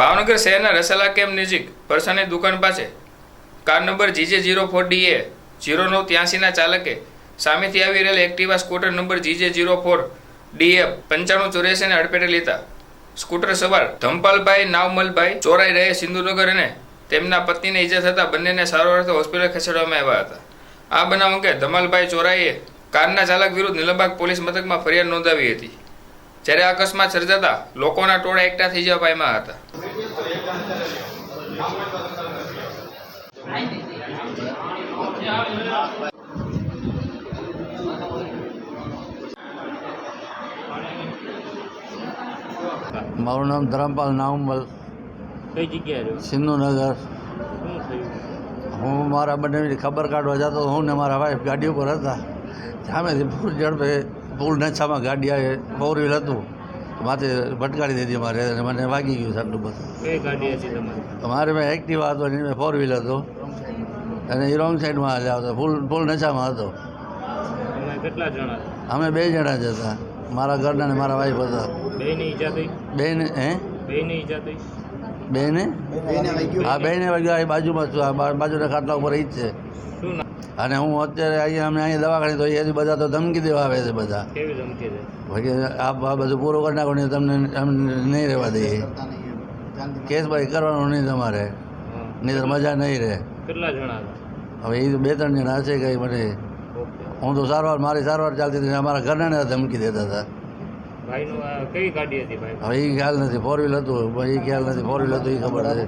ભાવનગર શહેરના રસાલા કેમ્પ નજીક પરસાની દુકાન પાસે car number GJ zero four DA zero નવ ત્યાસીના ચાલકે સામેથી આવી રહેલ Activa scooter number GJ zero four DA પંચાણું ચોર્યાસીને અડપેટે લીધા સ્કૂટર સવાર ધમપાલભાઈ નાવમલભાઈ, ચોરાઈ રહે સિંધુનગર અને તેમના પત્નીને ઈજા થતાં બંનેને સારવાર અર્થે હોસ્પિટલ ખસેડવામાં આવ્યા હતા. આ બનાવ અંગે ધમાલભાઈ ચોરાઈએ કારના ચાલક વિરુદ્ધ નિલંબાગ પોલીસ મથકમાં ફરિયાદ નોંધાવી હતી. જ્યારે અકસ્માત સર્જાતા લોકોના ટોળા એકઠા થઈ જવા પાયમાં હતા. મારું નામ ધરમપાલ નામલ કઈ જગ્યાએ સિંધુનગર. હું મારા બંને ખબર કાઢવા જતો હું ને મારા વાઈફ ગાડી ઉપર હતા. સામેથી ફૂલ ઝડપે ફૂલ નચામાં ગાડી આવે ફોર વ્હીલ હતું. માથે ભટકાડી દીધી મારે અને મને વાગી ગયું આટલું બધું. મારે મેં એક્ટિવા હતો અને મેં ફોર વ્હીલ હતો. અને એ રોંગ સાઈડમાં હાલ્યા હતો. ફૂલ ફૂલ નશામાં હતો. કેટલા જણા અમે બે જણા જ હતા. મારા ઘરના ને મારા વાઈફ હતા. બેન હે? બેયને ઈજા થઈ? બેને? હા બેને વાગ્યા. એ બાજુમાં છું. આ બાજુના ખાટલા ઉપર ઈ જ છે. અને હું અત્યારે અહીંયા અમે અહીંયા દવાખાને તો એથી બધા તો ધમકી દેવા આવે છે બધા. કેવી ધમકી આ આ બધું પૂરું કરી નાખો નહીં તમને નહીં રહેવા દઈએ. કેસ ભાઈ કરવાનો નહીં તમારે. નહીં તો મજા નહીં રહે. કેટલા જણા હવે એ બે ત્રણ જણા હશે કંઈ મને હું તો સારવાર મારી સારવાર ચાલતી હતી અમારા ઘરના ધમકી દેતા હતા. ભાઈનું કઈ ગાડી હતી ભાઈ? હવે એ ખ્યાલ નથી ફોર વ્હીલ હતું. એ ખ્યાલ નથી ફોર વ્હીલ હતું એ ખબર છે.